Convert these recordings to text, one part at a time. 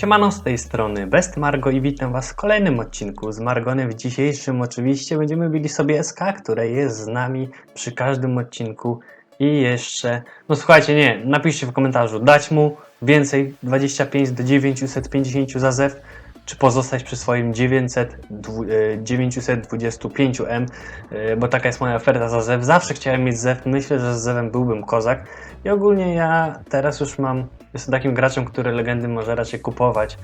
Siemano, z tej strony Best Margo i witam Was w kolejnym odcinku z Margonem. W dzisiejszym oczywiście będziemy bili sobie SK, które jest z nami przy każdym odcinku i jeszcze, no słuchajcie, nie, napiszcie w komentarzu, dać mu więcej, 25 do 950 za zew, czy pozostać przy swoim 900, dwu- e, 925M, e, bo taka jest moja oferta za zew. Zawsze chciałem mieć zew, myślę, że z zewem byłbym kozak i ogólnie ja teraz już mam, jestem takim graczem, który legendy może raczej kupować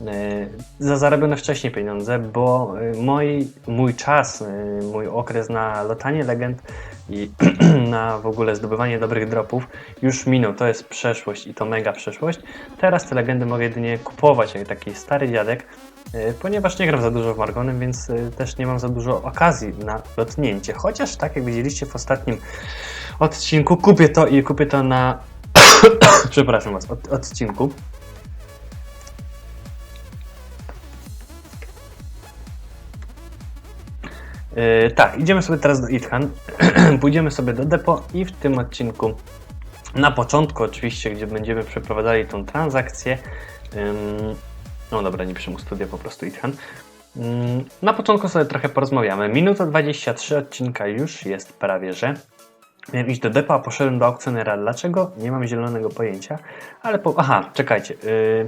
e, za zarobione wcześniej pieniądze, bo e, mój, mój czas, e, mój okres na lotanie legend i na w ogóle zdobywanie dobrych dropów już minął. To jest przeszłość i to mega przeszłość. Teraz te legendy mogę jedynie kupować jak taki stary dziadek, ponieważ nie gram za dużo w Margonem, więc też nie mam za dużo okazji na lotnięcie. Chociaż tak jak widzieliście w ostatnim odcinku, kupię to i kupię to na przepraszam was, od, odcinku. Yy, tak, idziemy sobie teraz do Ithan. Pójdziemy sobie do depo i w tym odcinku, na początku oczywiście, gdzie będziemy przeprowadzali tą transakcję. ym, no dobra, nie piszę studia, po prostu Ithan. Ym, na początku sobie trochę porozmawiamy. Minuta 23 odcinka już jest prawie, że. Miałem iść do depo, a poszedłem do aukcjonera. Dlaczego? Nie mam zielonego pojęcia, ale po... Aha, czekajcie. Yy,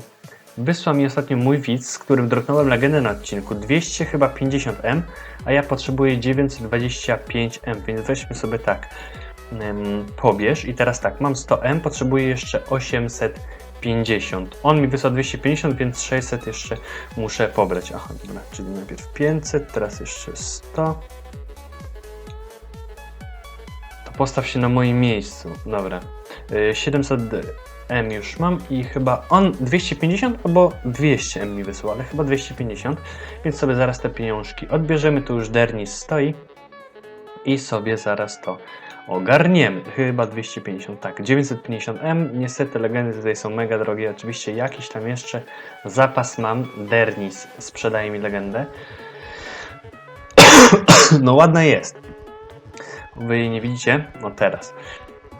wysłał mi ostatnio mój widz, z którym dropnąłem legendę na odcinku. 200 chyba 50M, a ja potrzebuję 925M, więc weźmy sobie tak. Pobierz i teraz tak, mam 100M, potrzebuję jeszcze 850. On mi wysłał 250, więc 600 jeszcze muszę pobrać. Aha, dobra, czyli najpierw 500, teraz jeszcze 100. Postaw się na moim miejscu. Dobra. Y, 700M już mam i chyba on 250 albo 200M mi wysłał, ale chyba 250, więc sobie zaraz te pieniążki odbierzemy. Tu już Dernis stoi i sobie zaraz to ogarniemy. Chyba 250, tak. 950M. Niestety legendy tutaj są mega drogie. Oczywiście jakiś tam jeszcze zapas mam. Dernis sprzedaje mi legendę. No ładna jest. Wy jej nie widzicie? No teraz.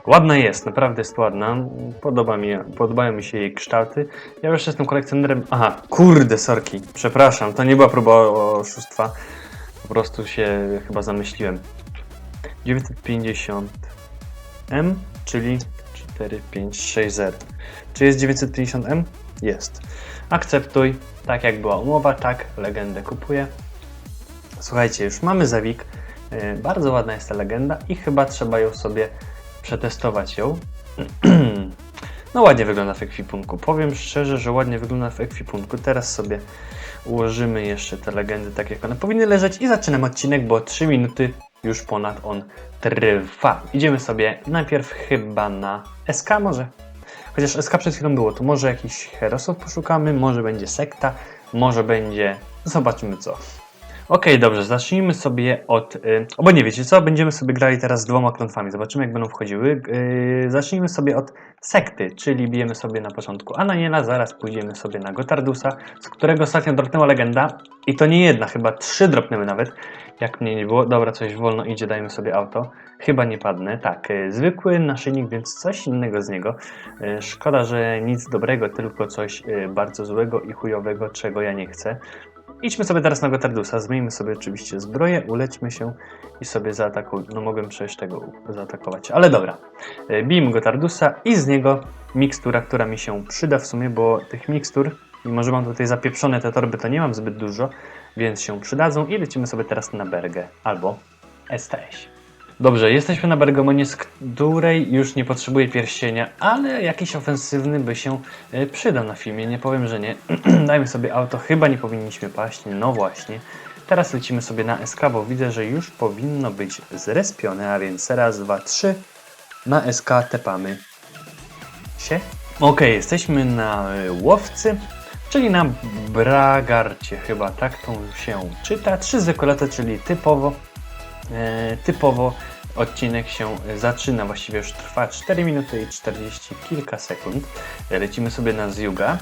Ładna jest, naprawdę jest ładna. Podoba mi, podobają mi się jej kształty. Ja już jestem kolekcjonerem. Aha, kurde, sorki. Przepraszam, to nie była próba oszustwa. Po prostu się chyba zamyśliłem. 950M, czyli 4560. Czy jest 950M? Jest. Akceptuj. Tak jak była umowa, tak legendę kupuję. Słuchajcie, już mamy zawik. Yy, Bardzo ładna jest ta legenda i chyba trzeba ją sobie przetestować ją. No ładnie wygląda w ekwipunku. Powiem szczerze, że ładnie wygląda w ekwipunku. Teraz sobie ułożymy jeszcze te legendy tak jak one powinny leżeć i zaczynamy odcinek, bo 3 minuty już ponad on trwa. Idziemy sobie najpierw chyba na SK może. Chociaż SK przed chwilą było, to może jakiś herosów poszukamy, może będzie sekta, może będzie... Zobaczymy co. Okej, dobrze, zacznijmy sobie od. Y, albo nie wiecie co, będziemy sobie grali teraz z dwoma klątwami. Zobaczymy, jak będą wchodziły. Y, zacznijmy sobie od sekty, czyli bijemy sobie na początku Ananiela, zaraz pójdziemy sobie na Gotardusa, z którego ostatnio dropnęła legenda. I to nie jedna, chyba trzy dropnęły nawet. Jak mnie nie było. Dobra, coś wolno idzie, dajmy sobie auto. Chyba nie padnę. Tak, y, zwykły naszyjnik, więc coś innego z niego. Y, szkoda, że nic dobrego, tylko coś bardzo złego i chujowego, czego ja nie chcę. Idźmy sobie teraz na Gotardusa, zmieńmy sobie oczywiście zbroję, ulećmy się i sobie zaatakujmy. No mogłem przecież tego zaatakować, ale dobra. E, Bijmy Gotardusa i z niego mikstura, która mi się przyda w sumie, bo tych mikstur, mimo że mam tutaj zapieprzone te torby, to nie mam zbyt dużo, więc się przydadzą i lecimy sobie teraz na Bergę albo STS. Dobrze, jesteśmy na Bergamonie, z której już nie potrzebuję pierścienia, ale jakiś ofensywny by się e, przydał na filmie, nie powiem, że nie. Dajmy sobie auto, chyba nie powinniśmy paść, no właśnie. Teraz lecimy sobie na SK, bo widzę, że już powinno być zrespione, a więc raz, dwa, trzy. Na SK tepamy się. Ok, jesteśmy na e, łowcy, czyli na bragarcie chyba, tak to się czyta. Trzy zekolety, czyli typowo typowo odcinek się zaczyna, właściwie już trwa 4 minuty i 40 kilka sekund. Lecimy sobie na Zjuga,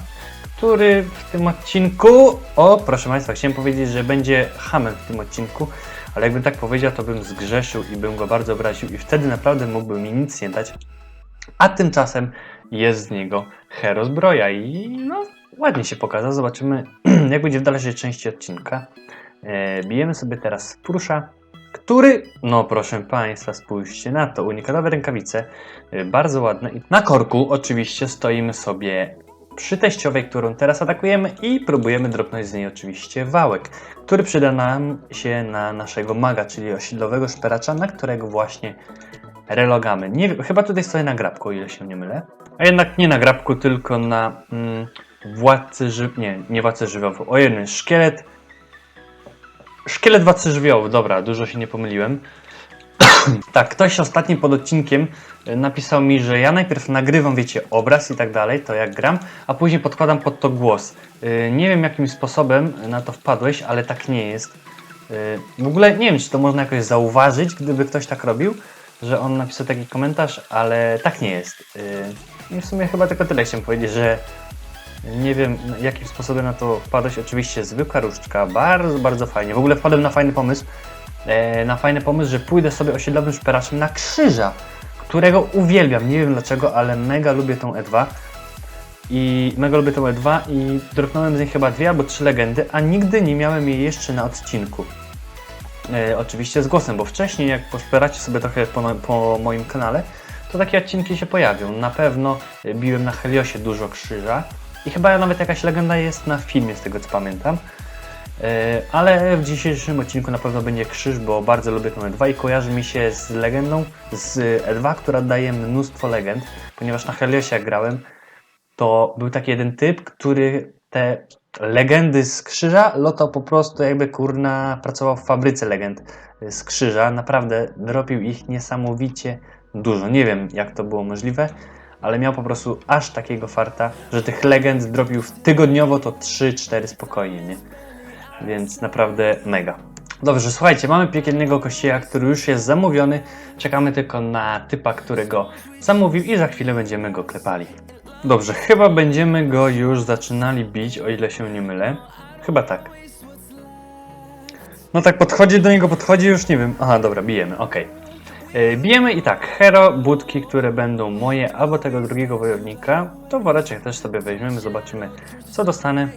który w tym odcinku, o proszę Państwa, chciałem powiedzieć, że będzie hamem w tym odcinku, ale jakbym tak powiedział, to bym zgrzeszył i bym go bardzo obraził i wtedy naprawdę mógłby mi nic nie dać. A tymczasem jest z niego hero zbroja i no ładnie się pokazał. Zobaczymy jak będzie w dalszej części odcinka. E, bijemy sobie teraz Prusza, który, no proszę Państwa, spójrzcie na to, unikatowe rękawice, e, bardzo ładne. Na korku oczywiście stoimy sobie przy teściowej, którą teraz atakujemy i próbujemy dropnąć z niej oczywiście wałek, który przyda nam się na naszego maga, czyli osiedlowego szperacza, na którego właśnie relogamy. Nie, chyba tutaj stoję na grabku, o ile się nie mylę. A jednak nie na grabku, tylko na mm, władcy żyw... Nie, nie władcy żywiołów. O jeden szkielet. Szkielet żywiołów, dobra, dużo się nie pomyliłem. tak, ktoś ostatni pod odcinkiem y, napisał mi, że ja najpierw nagrywam, wiecie, obraz i tak dalej, to jak gram, a później podkładam pod to głos. Y, Nie wiem jakim sposobem na to wpadłeś, ale tak nie jest. Y, W ogóle nie wiem, czy to można jakoś zauważyć, gdyby ktoś tak robił, że on napisał taki komentarz, ale tak nie jest. I w sumie chyba tylko tyle chciałem powiedzieć, że nie wiem jakim sposobem na to wpadłeś. Oczywiście zwykła różdżka, bardzo, bardzo fajnie. W ogóle wpadłem na fajny pomysł, e, na fajny pomysł, że pójdę sobie osiedlowym szperaczem na krzyża, którego uwielbiam. Nie wiem dlaczego, ale mega lubię tą E2. I mega lubię tą E2 i dropnąłem z niej chyba dwie albo trzy legendy, a nigdy nie miałem jej jeszcze na odcinku. E, oczywiście z głosem, bo wcześniej jak poszperacie sobie trochę po, po moim kanale, to takie odcinki się pojawią. Na pewno biłem na Heliosie dużo krzyża i chyba nawet jakaś legenda jest na filmie, z tego co pamiętam. E, Ale w dzisiejszym odcinku na pewno będzie krzyż, bo bardzo lubię tą E2 i kojarzy mi się z legendą z E2, która daje mnóstwo legend, ponieważ na Heliosie jak grałem, to był taki jeden typ, który te legendy z krzyża lotał po prostu jakby kurna pracował w fabryce legend z krzyża. Naprawdę dropił ich niesamowicie dużo. Nie wiem jak to było możliwe, ale miał po prostu aż takiego farta, że tych legend dropił w tygodniowo to 3-4 spokojnie, nie? Więc naprawdę mega. Dobrze, słuchajcie, mamy piekielnego kościoła, który już jest zamówiony. Czekamy tylko na typa, który go zamówił i za chwilę będziemy go klepali. Dobrze, chyba będziemy go już zaczynali bić, o ile się nie mylę. Chyba tak. No tak, podchodzi do niego, podchodzi, już nie wiem. Aha, dobra, bijemy, okej. Yy, Bijemy i tak, hero, budki, które będą moje, albo tego drugiego wojownika. To woreczek też sobie weźmiemy, zobaczymy co dostanę.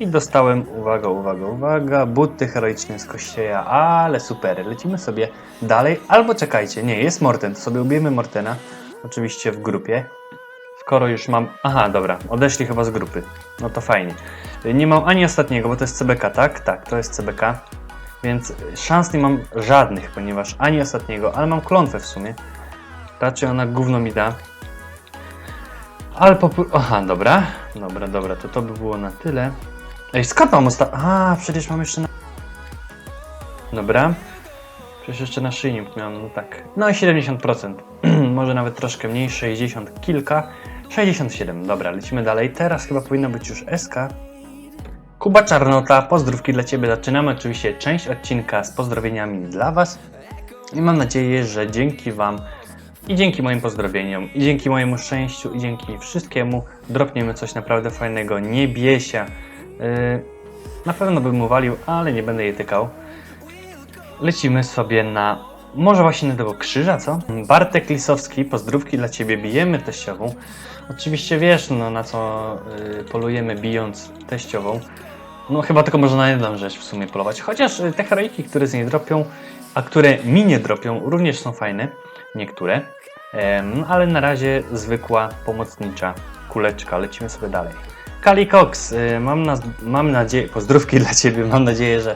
I dostałem, uwaga, uwaga, uwaga, buty heroiczne z kościeja, ale super, lecimy sobie dalej. Albo czekajcie, nie, jest Morten, to sobie ubijemy Mortena, oczywiście w grupie. Skoro już mam. Aha, dobra, odeszli chyba z grupy. No to fajnie. Nie mam ani ostatniego, bo to jest CBK, tak? Tak, to jest CBK. Więc szans nie mam żadnych, ponieważ ani ostatniego, ale mam klątwę w sumie. Raczej ona gówno mi da. Ale po. Aha, dobra. Dobra, dobra, to to by było na tyle. Ej, skąd mam ostatni? A, przecież mam jeszcze na. Dobra. Przecież jeszcze na szyjnik miałem, no tak. No i 70%. Może nawet troszkę mniej, 60 kilka. 67, dobra, lecimy dalej. Teraz chyba powinno być już SK. Kuba Czarnota, pozdrówki dla Ciebie. Zaczynamy oczywiście część odcinka z pozdrowieniami dla Was. I mam nadzieję, że dzięki Wam i dzięki moim pozdrowieniom, i dzięki mojemu szczęściu, i dzięki wszystkiemu dropniemy coś naprawdę fajnego. Nie biesia. Yy, na pewno bym uwalił, ale nie będę jej tykał lecimy sobie na. Może właśnie na tego krzyża, co? Bartek Lisowski, pozdrówki dla ciebie, bijemy teściową. Oczywiście wiesz, no na co y, polujemy bijąc teściową. No chyba tylko można na jedną rzecz w sumie polować. Chociaż y, te heroiki, które z niej dropią, a które mi nie dropią, również są fajne. Niektóre. Ale na razie zwykła pomocnicza kuleczka. Lecimy sobie dalej. Kali Cox, y, mam, na, mam nadzieję, pozdrówki dla Ciebie, mam nadzieję, że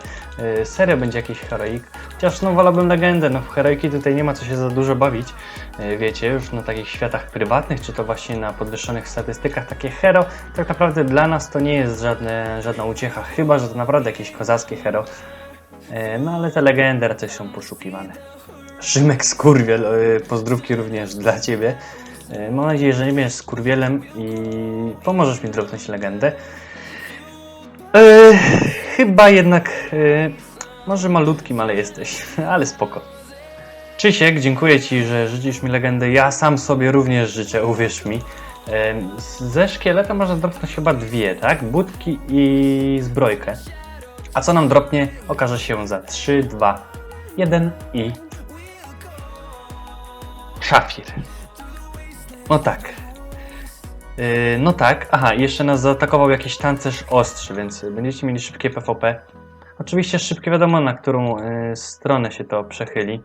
y, serio będzie jakiś heroik. Chociaż no wolałbym legendę, no w heroiki tutaj nie ma co się za dużo bawić. Y, Wiecie, już na takich światach prywatnych, czy to właśnie na podwyższonych statystykach, takie hero, tak naprawdę dla nas to nie jest żadne, żadna uciecha, chyba, że to naprawdę jakieś kozackie hero. No ale te legendy raczej są poszukiwane. Szymek Skurwiel, pozdrówki również dla Ciebie. Y, Mam nadzieję, że nie będziesz skurwielem i pomożesz mi dropnąć legendę. Yy, chyba jednak, yy, może malutkim, ale jesteś, ale spoko. Czysiek, dziękuję Ci, że życzysz mi legendę. Ja sam sobie również życzę, uwierz mi. Yy, ze szkieleta można dropnąć chyba dwie, tak? Budki i zbrojkę. A co nam dropnie, okaże się za 3, 2, 1 i... Szafir. No tak. Yy, no tak, aha, jeszcze nas zaatakował jakiś tancerz ostrzy, więc będziecie mieli szybkie PvP. Oczywiście szybkie wiadomo, na którą yy, stronę się to przechyli.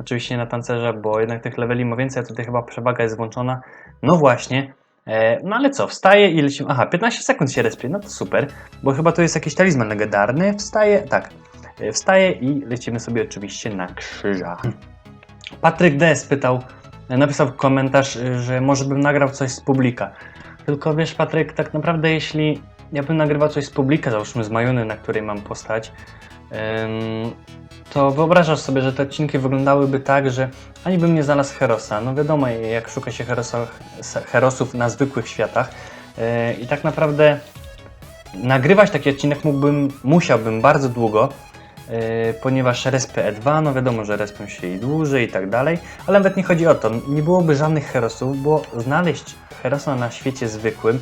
Oczywiście na tancerza, bo jednak tych leveli ma więcej, a tutaj chyba przewaga jest włączona. No właśnie. E, no ale co, wstaje i lecimy. Aha, 15 sekund się respie, no to super, bo chyba to jest jakiś talizman legendarny. Wstaje, tak, e, wstaje i lecimy sobie oczywiście na krzyża. Patryk D. spytał, napisał komentarz, e, że może bym nagrał coś z publika. Tylko wiesz, Patryk, tak naprawdę jeśli ja bym nagrywał coś z publika, załóżmy z Majuny, na której mam postać, to wyobrażasz sobie, że te odcinki wyglądałyby tak, że ani bym nie znalazł Herosa. No wiadomo, jak szuka się herosa, Herosów na zwykłych światach. E, I tak naprawdę nagrywać taki odcinek mógłbym, musiałbym bardzo długo, ponieważ respy E2, no wiadomo, że respią się i dłużej i tak dalej, ale nawet nie chodzi o to. Nie byłoby żadnych Herosów, bo znaleźć Herosa na świecie zwykłym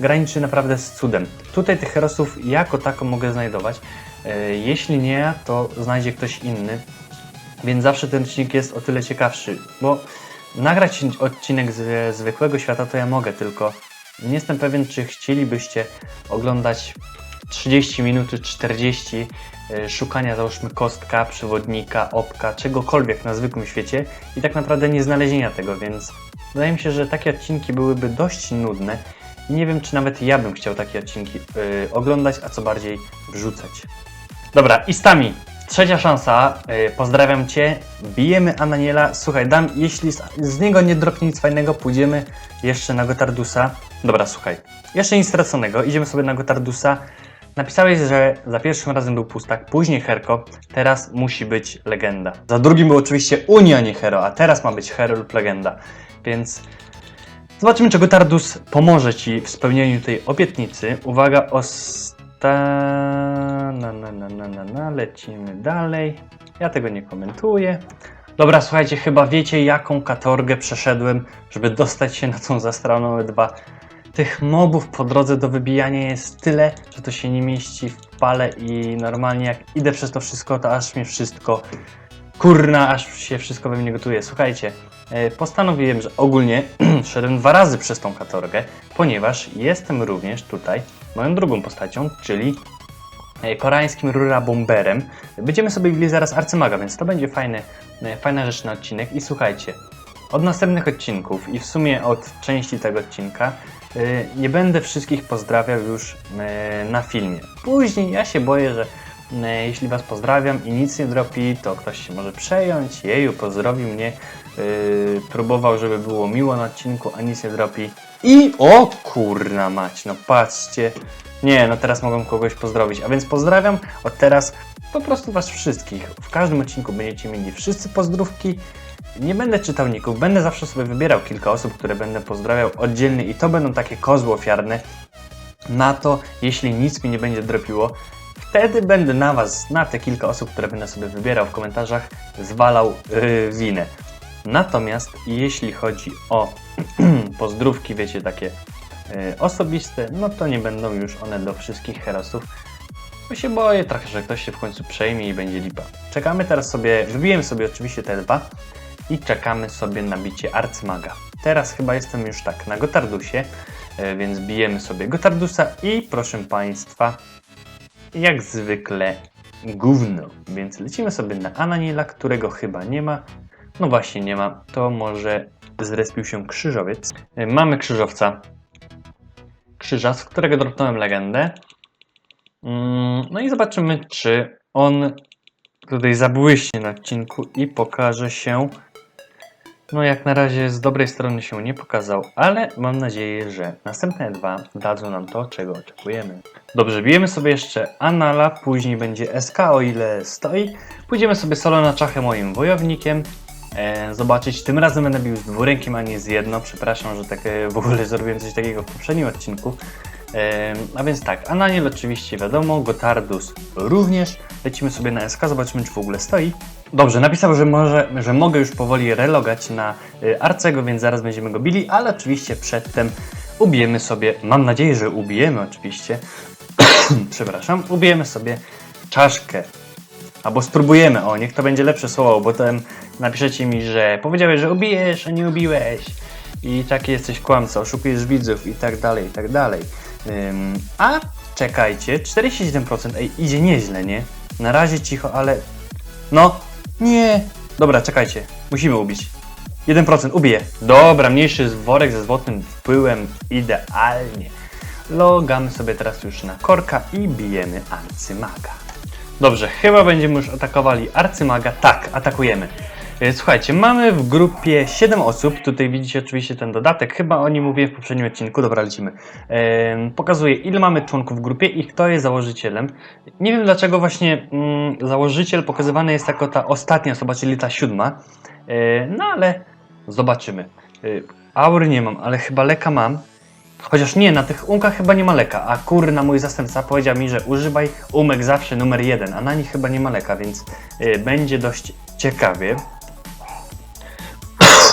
graniczy naprawdę z cudem. Tutaj tych Herosów jako tako mogę znajdować. E, Jeśli nie to znajdzie ktoś inny. Więc zawsze ten odcinek jest o tyle ciekawszy, bo nagrać odcinek ze zwykłego świata to ja mogę, tylko nie jestem pewien, czy chcielibyście oglądać 30 minut czy 40 e, szukania załóżmy kostka, przewodnika, opka, czegokolwiek na zwykłym świecie i tak naprawdę nie znalezienia tego, więc wydaje mi się, że takie odcinki byłyby dość nudne i nie wiem, czy nawet ja bym chciał takie odcinki e, oglądać, a co bardziej wrzucać. Dobra, Istami, trzecia szansa. Yy, pozdrawiam Cię. Bijemy Ananiela. Słuchaj, dam, jeśli z, z niego nie dropnie nic fajnego, pójdziemy jeszcze na Gotardusa. Dobra, słuchaj. Jeszcze nic straconego. Idziemy sobie na Gotardusa. Napisałeś, że za pierwszym razem był pustak, później Herko, teraz musi być legenda. Za drugim był oczywiście Unia, nie Hero, a teraz ma być Hero lub legenda. Więc zobaczymy, czy Gotardus pomoże Ci w spełnieniu tej obietnicy. Uwaga, osta... Na, na, na, na, na, na, lecimy dalej. Ja tego nie komentuję. Dobra, słuchajcie, chyba wiecie, jaką katorgę przeszedłem, żeby dostać się na tą zastraną E2. Tych mobów po drodze do wybijania jest tyle, że to się nie mieści w pale i normalnie jak idę przez to wszystko, to aż mnie wszystko kurna, aż się wszystko we mnie gotuje. Słuchajcie, e, postanowiłem, że ogólnie szedłem dwa razy przez tą katorgę, ponieważ jestem również tutaj moją drugą postacią, czyli e, koreańskim Rura Bomberem. Będziemy sobie bili zaraz Arcymaga, więc to będzie fajny, e, fajna rzecz na odcinek. I słuchajcie, od następnych odcinków i w sumie od części tego odcinka e, nie będę wszystkich pozdrawiał już e, na filmie. Później ja się boję, że e, jeśli Was pozdrawiam i nic nie dropi, to ktoś się może przejąć. Jeju, pozdrowi mnie. Próbował, żeby było miło na odcinku, a nic nie dropi. I o kurna mać, no patrzcie. Nie, no teraz mogę kogoś pozdrowić. A więc pozdrawiam od teraz po prostu Was wszystkich. W każdym odcinku będziecie mieli wszyscy pozdrówki. Nie będę czytał ników, będę zawsze sobie wybierał kilka osób, które będę pozdrawiał oddzielnie i to będą takie kozły ofiarne na to, jeśli nic mi nie będzie dropiło. Wtedy będę na Was, na te kilka osób, które będę sobie wybierał w komentarzach, zwalał yy, winę. Natomiast jeśli chodzi o pozdrówki, wiecie, takie yy, osobiste, no to nie będą już one do wszystkich herosów. Bo się boję trochę, że ktoś się w końcu przejmie i będzie lipa. Czekamy teraz sobie, wybiłem sobie oczywiście te dwa i czekamy sobie na bicie Arcmaga. Teraz chyba jestem już tak na Gotardusie, yy, więc bijemy sobie Gotardusa i proszę Państwa, jak zwykle gówno. Więc lecimy sobie na Ananiela, którego chyba nie ma. No właśnie nie ma, to może zrespił się krzyżowiec. Y, Mamy krzyżowca. Krzyża, z którego dropnąłem legendę. Mm, No i zobaczymy, czy on tutaj zabłyśnie na odcinku i pokaże się. No jak na razie z dobrej strony się nie pokazał, ale mam nadzieję, że następne dwa dadzą nam to, czego oczekujemy. Dobrze, bijemy sobie jeszcze Anala, później będzie SK, o ile stoi. Pójdziemy sobie solo na czachę moim wojownikiem. E, zobaczyć, tym razem będę bił z dwurękiem, a nie z jedno. Przepraszam, że tak e, w ogóle zrobiłem coś takiego w poprzednim odcinku. E, a więc tak, Ananiel oczywiście wiadomo, Gotardus również. Lecimy sobie na SK, zobaczymy czy w ogóle stoi. Dobrze, napisał, że, może, że mogę już powoli relogać na y, Arcego, więc zaraz będziemy go bili, ale oczywiście przedtem ubijemy sobie, mam nadzieję, że ubijemy oczywiście, przepraszam, ubijemy sobie czaszkę. Albo spróbujemy, o niech to będzie lepsze słowo, bo potem napiszecie mi, że powiedziałeś, że ubijesz, a nie ubiłeś. i taki jesteś kłamca, oszukujesz widzów i tak dalej, i tak dalej. Ym, a czekajcie, 47%, ej, idzie nieźle, nie? Na razie cicho, ale... No, nie! Dobra, czekajcie, musimy ubić. 1% ubiję. Dobra, mniejszy worek ze złotym wpływem, idealnie. Logamy sobie teraz już na korka i bijemy arcymaga. Dobrze, chyba będziemy już atakowali arcymaga. Tak, atakujemy. E, Słuchajcie, mamy w grupie 7 osób. Tutaj widzicie oczywiście ten dodatek. Chyba o nim mówiłem w poprzednim odcinku. Dobra, lecimy. Pokazuję, ile mamy członków w grupie i kto jest założycielem. Nie wiem dlaczego właśnie mm, założyciel pokazywany jest jako ta ostatnia osoba, czyli ta siódma. E, no ale zobaczymy. E, aury nie mam, ale chyba leka mam. Chociaż nie, na tych umkach chyba nie ma leka, a kurna mój zastępca powiedział mi, że używaj umek zawsze numer jeden, a na nich chyba nie ma leka, więc będzie dość ciekawie.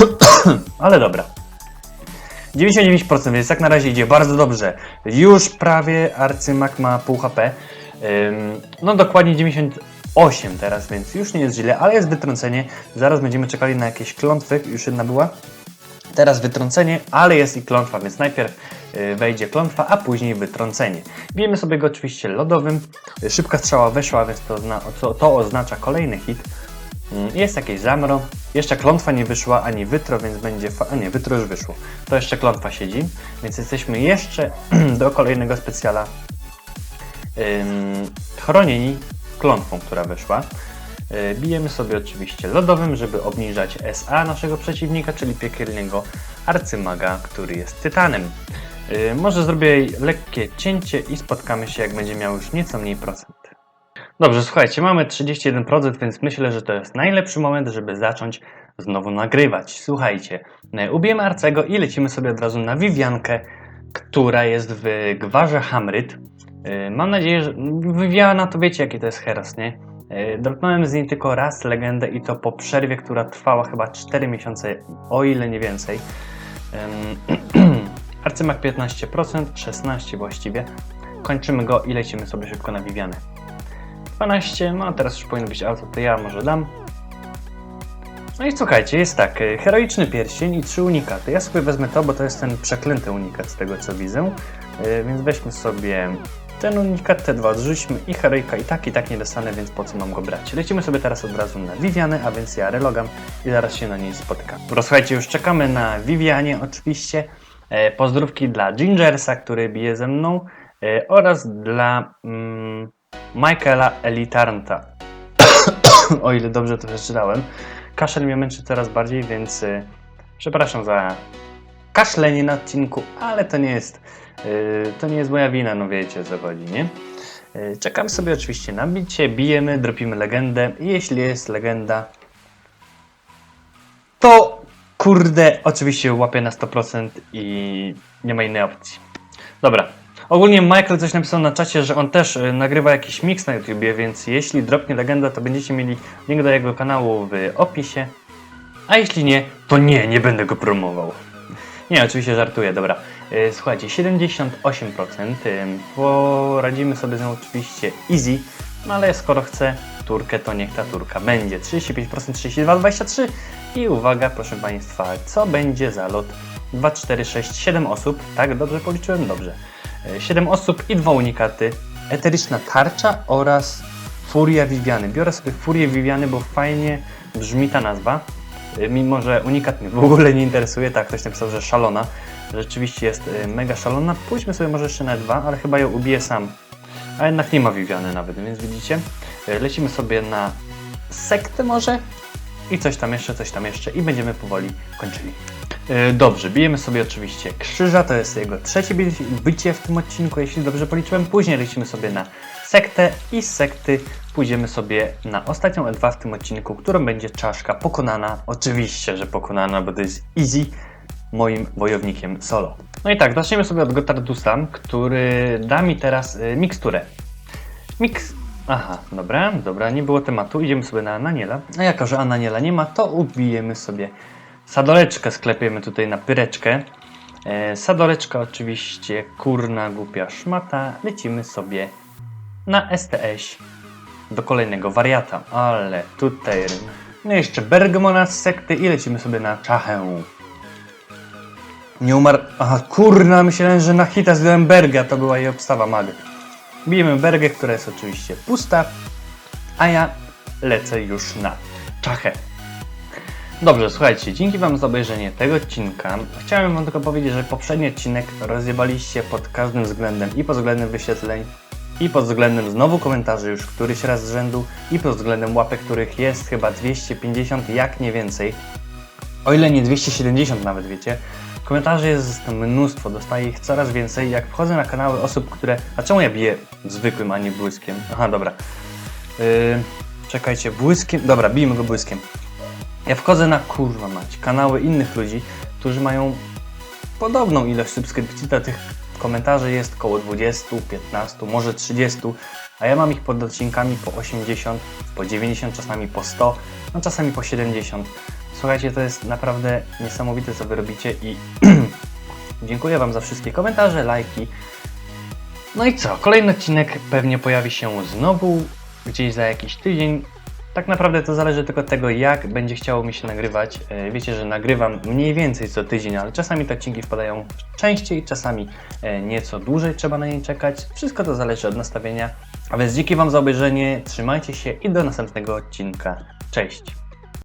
Ale dobra. 99%, więc jak na razie idzie bardzo dobrze. Już prawie arcymak ma pół HP. Ym, no dokładnie 98 teraz, więc już nie jest źle, ale jest wytrącenie. Zaraz będziemy czekali na jakieś klątwy, już jedna była. Teraz wytrącenie, ale jest i klątwa, więc najpierw y, wejdzie klątwa, a później wytrącenie. Bijemy sobie go oczywiście lodowym. Szybka strzała weszła, więc to, to oznacza kolejny hit. Mm, Jest jakieś zamro. Jeszcze klątwa nie wyszła, ani wytro, więc będzie. Fa- a nie, wytro już wyszło. To jeszcze klątwa siedzi, więc jesteśmy jeszcze do kolejnego specjala ym, chronieni klątwą, która wyszła. Yy, Bijemy sobie oczywiście lodowym, żeby obniżać SA naszego przeciwnika, czyli piekielnego arcymaga, który jest tytanem. Yy, Może zrobię lekkie cięcie i spotkamy się, jak będzie miał już nieco mniej procent. Dobrze, słuchajcie, mamy 31%, więc myślę, że to jest najlepszy moment, żeby zacząć znowu nagrywać. Słuchajcie, yy, ubijemy Arcego i lecimy sobie od razu na Viviankę, która jest w Gwarze Hamryt. Yy, Mam nadzieję, że Viviana to wiecie jaki to jest heros, nie? Yy, Dropnąłem z niej tylko raz legendę i to po przerwie, która trwała chyba 4 miesiące, o ile nie więcej. Ym, Arcymak 15%, 16 właściwie. Kończymy go i lecimy sobie szybko na Vivianę. 12, no a teraz już powinno być auto, to ja może dam. No i słuchajcie, jest tak, y, heroiczny pierścień i trzy unikaty. Ja sobie wezmę to, bo to jest ten przeklęty unikat z tego co widzę. Y, Więc weźmy sobie ten unikat, te dwa odrzućmy i heroika i tak i tak nie dostanę, więc po co mam go brać? Lecimy sobie teraz od razu na Vivianę, a więc ja relogam i zaraz się na niej spotykam. Dobra, słuchajcie, już czekamy na Vivianie oczywiście. E, Pozdrówki dla Gingersa, który bije ze mną e, oraz dla mm, Michaela Elitarnta. o ile dobrze to przeczytałem. Kaszel mnie męczy coraz bardziej, więc y, przepraszam za kaszlenie na odcinku, ale to nie jest y, to nie jest moja wina, no wiecie o co chodzi, nie? Y, czekam sobie oczywiście na bicie, bijemy, dropimy legendę i jeśli jest legenda, to kurde, oczywiście łapię na 100% i nie ma innej opcji. Dobra. Ogólnie Michael coś napisał na czacie, że on też y, nagrywa jakiś mix na YouTubie, więc jeśli dropnie legenda, to będziecie mieli link do jego kanału w opisie. A jeśli nie, to nie, nie będę go promował. Nie, oczywiście żartuję, dobra. Y, Słuchajcie, 78%. y, Poradzimy sobie z nią oczywiście easy, no ale skoro chce turkę, to niech ta turka będzie. 35%, 32, 23 i uwaga, proszę Państwa, co będzie za lot 2, 4, 6, 7 osób, tak? Dobrze policzyłem? Dobrze. 7 osób i dwa unikaty. Eteryczna tarcza oraz Furia Viviany. Biorę sobie Furię Viviany, bo fajnie brzmi ta nazwa. Y, Mimo, że unikat mnie w ogóle nie interesuje, tak, ktoś napisał, że szalona. Rzeczywiście jest y, mega szalona. Pójdźmy sobie może jeszcze na dwa, ale chyba ją ubiję sam. A jednak nie ma Viviany nawet, więc widzicie. Y, Lecimy sobie na sektę może i coś tam jeszcze, coś tam jeszcze i będziemy powoli kończyli. Yy, Dobrze, bijemy sobie oczywiście krzyża, to jest jego trzecie bycie w tym odcinku, jeśli dobrze policzyłem. Później lecimy sobie na sektę i z sekty pójdziemy sobie na ostatnią L2 w tym odcinku, którą będzie czaszka pokonana. Oczywiście, że pokonana, bo to jest easy moim wojownikiem solo. No i tak, zaczniemy sobie od Gotardusa, który da mi teraz y, miksturę. Miks... Aha, dobra, dobra, nie było tematu. Idziemy sobie na Ananiela. A jako, że Ananiela nie ma, to ubijemy sobie sadoleczkę, sklepiemy tutaj na pyreczkę. E, sadoleczka oczywiście, kurna, głupia szmata. Lecimy sobie na STS do kolejnego wariata. Ale tutaj... No jeszcze Bergmona z sekty i lecimy sobie na czachę. Nie umarł. Aha, kurna, myślałem, że na hita zdjąłem Bergę, a to była jej obstawa mag. Bijemy Bergę, która jest oczywiście pusta, a ja lecę już na czachę. Dobrze, słuchajcie, dzięki Wam za obejrzenie tego odcinka. Chciałem Wam tylko powiedzieć, że poprzedni odcinek rozjebaliście pod każdym względem i pod względem wyświetleń, i pod względem znowu komentarzy już któryś raz z rzędu, i pod względem łapek, których jest chyba 250, jak nie więcej. O ile nie 270 nawet, wiecie. Komentarzy jest mnóstwo, dostaję ich coraz więcej. Jak wchodzę na kanały osób, które... A czemu ja biję zwykłym, a nie błyskiem? Aha, dobra. Yy, czekajcie, błyskiem... Dobra, bijmy go błyskiem. Ja wchodzę na kurwa mać, kanały innych ludzi, którzy mają podobną ilość subskrypcji, to tych komentarzy jest około 20, 15, może 30, a ja mam ich pod odcinkami po 80, po 90, czasami po 100, no czasami po 70. Słuchajcie, to jest naprawdę niesamowite, co wy robicie i dziękuję wam za wszystkie komentarze, lajki. No i co? Kolejny odcinek pewnie pojawi się znowu gdzieś za jakiś tydzień. Tak naprawdę to zależy tylko od tego, jak będzie chciało mi się nagrywać. E, Wiecie, że nagrywam mniej więcej co tydzień, ale czasami te odcinki wpadają częściej, czasami e, nieco dłużej trzeba na nie czekać. Wszystko to zależy od nastawienia. A więc dzięki Wam za obejrzenie, trzymajcie się i do następnego odcinka. Cześć!